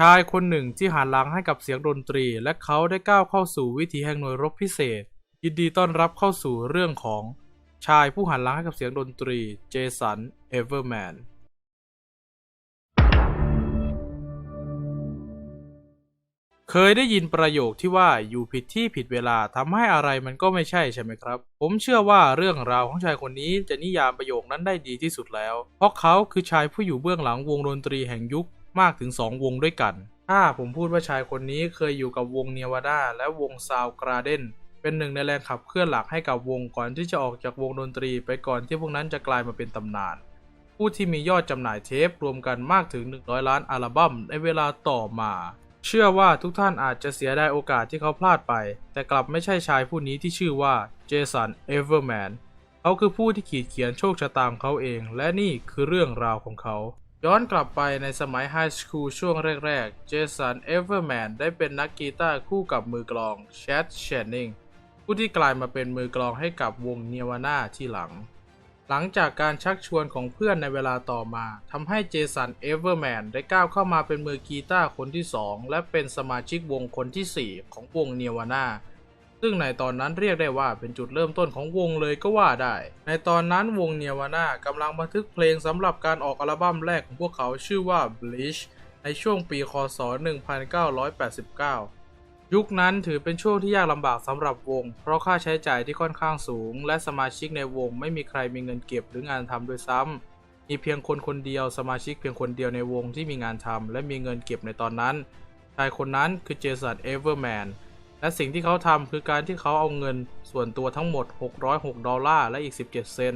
ชายคนหนึ่งที่หันหลังให้กับเสียงดนตรี และเขาได้ก้าวเข้าสู่วิถีแห่งหน่วยรบพิเศษ ยินดีต้อนรับเข้าสู่เรื่องของชายผู้หันหลังให้กับเสียงดนตรีเจสันเอเวอร์แมนเคยได้ยินประโยคที่ว่าอยู่ผิดที่ผิดเวลาทำให้อะไรมันก็ไม่ใช่ใช่ไหมครับ ผมเชื่อว่าเรื่องราวของชายคนนี้จะนิยามประโยคนั้นได้ดีที่สุดแล้ว เพราะเขาคือชายผู้อยู่เบื้องหลังวงดนตรีแห่งยุค มากถึง 2 วงด้วยกันถ้าผมพูดว่าชายคนนี้เคยอยู่กับวงเนวาดาและวงซาวกราเดนเป็นหนึ่งในแรงขับเคลื่อนหลักให้กับวงก่อนที่จะออกจากวงดนตรีไปก่อนที่พวกนั้นจะกลายมาเป็นตำนาน ผู้ที่มียอดจำหน่ายเทปรวมกันมากถึง 100 ล้านอัลบั้มในเวลาต่อมา เชื่อว่าทุกท่านอาจจะเสียดายโอกาสที่เขาพลาดไป แต่กลับไม่ใช่ชายผู้นี้ที่ชื่อว่าเจสันเอเวอร์แมนเขาคือผู้ที่ขีดเขียนโชคชะตาของเขาเอง และนี่คือเรื่องราวของเขา ย้อนกลับไปในสมัยไฮสคูลช่วงแรกๆ เจสัน เอเวอร์แมนได้เป็นนักกีตาร์คู่กับมือกลองแชดเชนนิงผู้ที่กลายมาเป็นมือกลองให้กับวงเนวาน่าที่หลัง หลังจากการชักชวนของเพื่อนในเวลาต่อมาทำให้เจสัน เอเวอร์แมนได้ก้าวเข้ามาเป็นมือกีตาร์คนที่ 2 และเป็นสมาชิกวงคนที่ 4 ของวงเนวาน่า ซึ่งในตอนนั้นเรียกได้ว่าเป็นจุดเริ่มต้นของวงเลยก็ว่าได้ ในตอนนั้นวงเนวาน่ากำลังบันทึกเพลงสำหรับการออกอัลบั้มแรกของพวกเขาชื่อว่า Bleach ในช่วงปีคศ 1989ยุคนั้นถือเป็นช่วงที่ยากลำบากสำหรับวง เพราะค่าใช้จ่ายที่ค่อนข้างสูง และสมาชิกในวงไม่มีใครมีเงินเก็บหรืองานทำด้วยซ้ำมีเพียงคนคนเดียวสมาชิกเพียงคนเดียวในวงที่มีงานทำและมีเงินเก็บในตอนนั้น ชายคนนั้นคือเจสันเอเวอร์แมน และสิ่งที่เขาทำคือการที่เขาเอาเงินส่วนตัวทั้งหมด 606 ดอลลาร์และอีก 17 เซน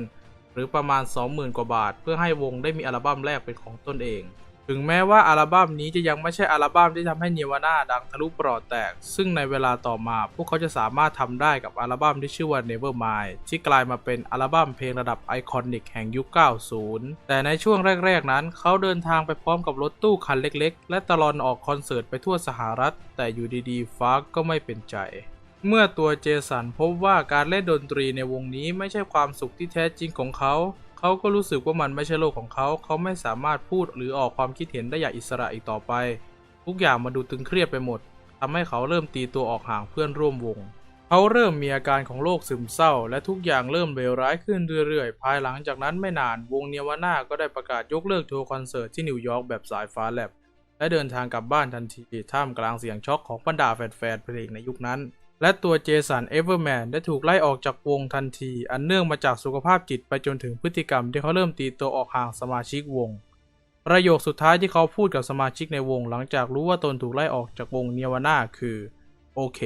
หรือประมาณ 20,000 กว่าบาท เพื่อให้วงได้มีอัลบั้มแรกเป็นของตนเอง ถึงแม้ว่าอัลบั้มนี้จะยังไม่ใช่อัลบั้มที่ทำให้เนวาน่าดังทะลุปลอดแตก ซึ่งในเวลาต่อมาพวกเขาจะสามารถทำได้กับอัลบั้มที่ชื่อว่า Nevermind ที่กลายมาเป็นอัลบั้มเพลงระดับไอคอนิกแห่งยุค 90 แต่ในช่วงแรก ๆ นั้น เขาเดินทางไปพร้อมกับรถตู้คันเล็ก ๆ และตลอดออกคอนเสิร์ตไปทั่วสหรัฐ แต่อยู่ดีๆฟาก็ไม่เป็นใจ เมื่อตัวเจสันพบว่าการเล่นดนตรีในวงนี้ไม่ใช่ความสุขที่แท้จริงของเขา เขาก็รู้สึกว่ามันไม่ใช่โลกของเขา เขาไม่สามารถพูดหรือออกความคิดเห็นได้อย่างอิสระอีกต่อไป ทุกอย่างมาดูตึงเครียดไปหมดทำให้เขาเริ่มตีตัวออกห่างเพื่อนร่วมวง เขาเริ่มมีอาการของโรคซึมเศร้า และทุกอย่างเริ่มเลวร้ายขึ้นเรื่อยๆ ภายหลังจากนั้นไม่นานวงเนวาน่าก็ได้ประกาศยกเลิกทัวร์คอนเสิร์ตที่นิวยอร์กแบบสายฟ้าแลบและเดินทางกลับบ้านทันทีท่ามกลางเสียงช็อกของบรรดาแฟนๆเพลงในยุคนั้น และตัวเจสันเอเวอร์แมนได้ถูกไล่ออกจากวงทันที อันเนื่องมาจากสุขภาพจิตไปจนถึงพฤติกรรมที่เขาเริ่มตีตัวออกห่างสมาชิกวง ประโยคสุดท้ายที่เขาพูดกับสมาชิกในวงหลังจากรู้ว่าตนถูกไล่ออกจากวงเนวาน่าคือ โอเค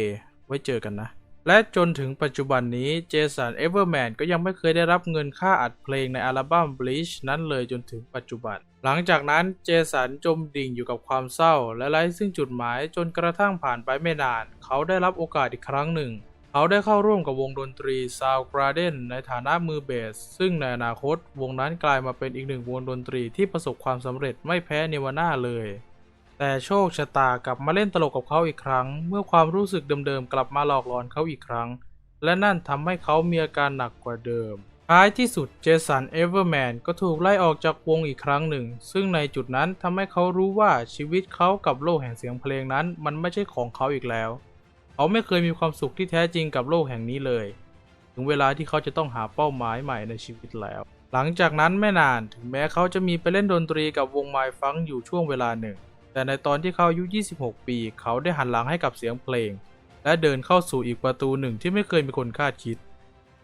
ไว้เจอกันนะ และจนถึงปัจจุบันนี้เจสันเอเวอร์แมนก็ยังไม่เคยได้รับเงินค่าอัดเพลงในอัลบั้ม Bleach นั้นเลยจนถึงปัจจุบัน หลังจากนั้นเจสันจมดิ่งอยู่กับความเศร้า และไร้ซึ่งจุดหมายจนกระทั่งผ่านไปไม่นาน เขาได้รับโอกาสอีกครั้งหนึ่ง เขาได้เข้าร่วมกับวงดนตรี Soundgarden ในฐานะมือเบส ซึ่งในอนาคตวงนั้นกลายมาเป็นอีกหนึ่งวงดนตรีที่ประสบความสำเร็จไม่แพ้เนวาน่าเลย แต่โชคชะตากลับมาเล่นตลกกับเขาอีกครั้ง เมื่อความรู้สึกเดิมๆกลับมาหลอกหลอนเขาอีกครั้ง และนั่นทำให้เขามีอาการหนักกว่าเดิมท้ายที่สุดเจสันเอเวอร์แมนก็ถูกไล่ออกจากวงอีกครั้งหนึ่ง ซึ่งในจุดนั้นทำให้เขารู้ว่าชีวิตเขากับโลกแห่งเสียงเพลงนั้น มันไม่ใช่ของเขาอีกแล้ว เขาไม่เคยมีความสุขที่แท้จริงกับโลกแห่งนี้เลย ถึงเวลาที่เขาจะต้องหาเป้าหมายใหม่ในชีวิตแล้ว หลังจากนั้นไม่นานถึงแม้เขาจะมีไปเล่นดนตรีกับวงไมฟังอยู่ช่วงเวลาหนึ่ง แต่ในตอนที่เขาอายุ 26 ปี เขาได้หันหลังให้กับเสียงเพลง และเดินเข้าสู่อีกประตูหนึ่งที่ไม่เคยมีคนคาดคิด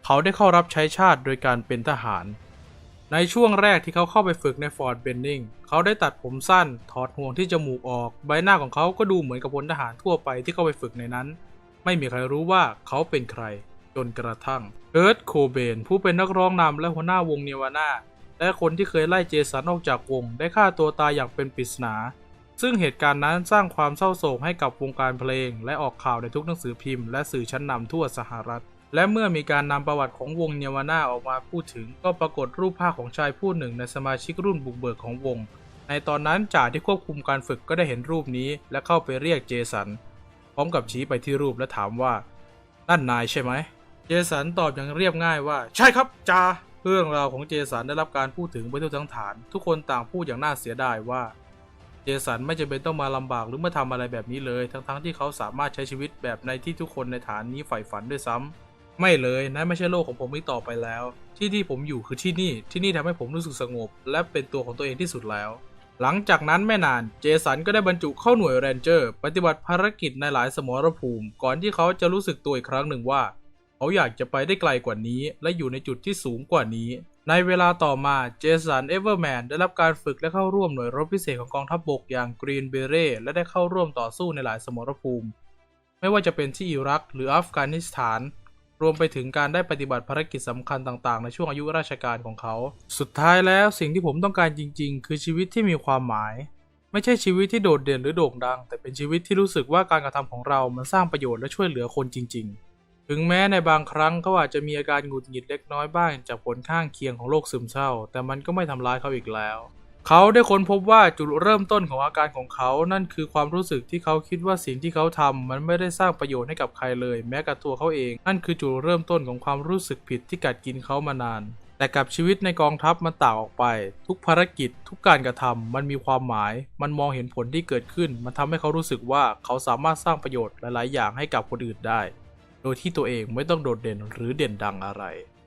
เขาได้เข้ารับใช้ชาติโดยการเป็นทหาร ในช่วงแรกที่เขาเข้าไปฝึกในฟอร์ดเบนนิงเขาได้ตัดผมสั้น ถอดห่วงที่จมูกออก ใบหน้าของเขาก็ดูเหมือนกับพลทหารทั่วไปที่เข้าไปฝึกในนั้น ไม่มีใครรู้ว่าเขาเป็นใคร จนกระทั่งเอิร์ธโคเบนผู้เป็นนักร้องนำและหัวหน้าวงเนวาน่าและคนที่เคยไล่เจสันออกจากวงได้ฆ่าตัวตายอย่างเป็นปริศนา ซึ่งเหตุการณ์นั้นสร้างความเศร้าโศกให้กับวงการเพลง และออกข่าวในทุกหนังสือพิมพ์และสื่อชั้นนำทั่วสหรัฐ และเมื่อมีการนำประวัติของวงเนวาน่าออกมาพูดถึง ก็ปรากฏรูปภาพของชายผู้หนึ่งในสมาชิกรุ่นบุกเบิกของวง ในตอนนั้นจ่าที่ควบคุมการฝึกก็ได้เห็นรูปนี้และเข้าไปเรียกเจสันพร้อมกับชี้ไปที่รูปและถามว่านั่นนายใช่ไหมเจสันตอบอย่างเรียบง่ายว่า ใช่ครับจ่าเรื่องราวของเจสันได้รับการพูดถึงไปทั่วทั้งฐาน ทุกคนต่างพูดอย่างน่าเสียดายว่า จสันไม่จำเป็นต้องมาลำบากหรือมาทำอะไรแบบนี้เลย ทั้งๆที่เขาสามารถใช้ชีวิตแบบในที่ทุกคนในฐานนี้ใฝ่ฝันด้วยซ้ำไม่เลยนั่นไม่ใช่โลกของผมอีกต่อไปแล้ว ที่ที่ผมอยู่คือที่นี่ ที่นี่ทำให้ผมรู้สึกสงบ และเป็นตัวของตัวเองที่สุดแล้ว หลังจากนั้นไม่นาน เจสันก็ได้บรรจุเข้าหน่วยเรนเจอร์ ปฏิบัติภารกิจในหลายสมรภูมิ ก่อนที่เขาจะรู้สึกตัวอีกครั้งหนึ่งว่า เขาอยากจะไปได้ไกลกว่านี้ และอยู่ในจุดที่สูงกว่านี้ ในเวลาต่อมาเจสันเอเวอร์แมนได้รับการฝึกและเข้าร่วมหน่วยรบพิเศษของกองทัพบบกอย่างกรีนเบเร่และได้เข้าร่วมต่อสู้ในหลายสมรภูมิ ไม่ว่าจะเป็นที่อิรักหรืออัฟกานิสถาน รวมไปถึงการได้ปฏิบัติภารกิจสำคัญต่างๆ ในช่วงอายุราชการของเขา สุดท้ายแล้วสิ่งที่ผมต้องการจริง ๆ คือชีวิตที่มีความหมาย ไม่ใช่ชีวิตที่โดดเด่นหรือโด่งดัง แต่เป็นชีวิตที่รู้สึกว่าการกระทำของเรามันสร้างประโยชน์และช่วยเหลือคนจริง ๆ ถึงแม้ในบางครั้งเขาอาจจะมีอาการหงุดหงิดเล็กน้อยบ้างจากผลข้างเคียงของโรคซึมเศร้า แต่มันก็ไม่ทำร้ายเขาอีกแล้ว เขาได้ค้นพบว่าจุดเริ่มต้นของอาการของเขานั่นคือความรู้สึกที่เขาคิดว่าสิ่งที่เขาทำมันไม่ได้สร้างประโยชน์ให้กับใครเลย แม้กับตัวเขาเอง นั่นคือจุดเริ่มต้นของความรู้สึกผิดที่กัดกินเขามานาน แต่กับชีวิตในกองทัพมันต่างออกไป ทุกภารกิจ ทุกการกระทำมันมีความหมาย มันมองเห็นผลที่เกิดขึ้น มันทำให้เขารู้สึกว่าเขาสามารถสร้างประโยชน์หลาย ๆ อย่างให้กับคนอื่นได้ โดยที่ตัวเองไม่ต้องโดดเด่นหรือเด่นดังอะไร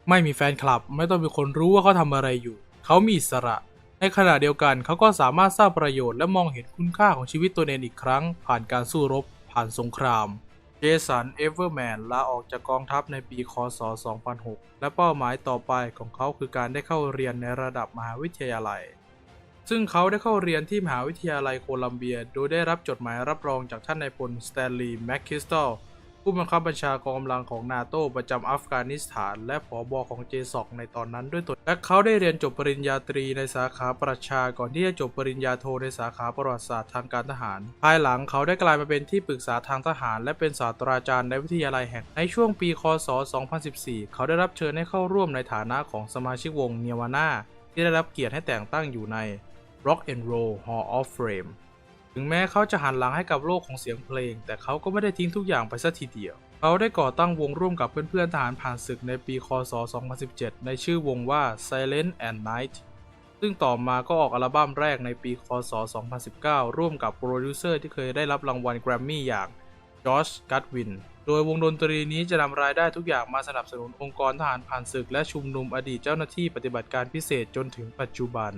ไม่มีแฟนคลับไม่ต้องมีคนรู้ว่าเขาทำอะไรอยู่ เขามีอิสระ ในขณะเดียวกันเขาก็สามารถสร้างประโยชน์และมองเห็นคุณค่าของชีวิตตัวเองอีกครั้ง ผ่านการสู้รบ ผ่านสงครามเจสัน เอเวอร์แมน ลาออกจากกองทัพในปี คศ 2006 และเป้าหมายต่อไปของเขาคือการได้เข้าเรียนในระดับมหาวิทยาลัย ซึ่งเขาได้เข้าเรียนที่มหาวิทยาลัยโคลัมเบีย โดยได้รับจดหมายรับรองจากท่านนายพลสแตนลีย์ แมคคิสตัล ผู้บังคับบัญชากองกำลังของนาโตประจำอัฟกานิสถาน และผอบอของเจซอกในตอนนั้นด้วยตนและเขาได้เรียนจบปริญญาตรีในสาขาประชาก่อนที่จะจบปริญญาโทในสาขาประวัติศาสตร์ทางการทหาร ภายหลังเขาได้กลายมาเป็นที่ปรึกษาทางทหาร และเป็นศาสตราจารย์ในวิทยาลัยแห่งในช่วงปีคศ 2014 เขาได้รับเชิญให้เข้าร่วมในฐานะของสมาชิกวงเนียวาน่าที่ได้รับเกียรติให้แต่งตั้งอยู่ใน Rock and Roll Hall of Fame ถึงแม้เขาจะหันหลังให้กับโลกของเสียงเพลง แต่เขาก็ไม่ได้ทิ้งทุกอย่างไปซะทีเดียว เขาได้ก่อตั้งวงร่วมกับเพื่อนๆทหารผ่านศึกในปี คศ 2017 ในชื่อวงว่า Silent and Night ซึ่งต่อมาก็ออกอัลบั้มแรกในปี คศ 2019 ร่วมกับโปรดิวเซอร์ที่เคยได้รับรางวัลแกรมมี่อย่างจอชกัตวิน โดยวงดนตรีนี้จะนำรายได้ทุกอย่างมาสนับสนุนองค์กรทหารผ่านศึกและชุมนุมอดีตเจ้าหน้าที่ปฏิบัติการพิเศษจนถึงปัจจุบัน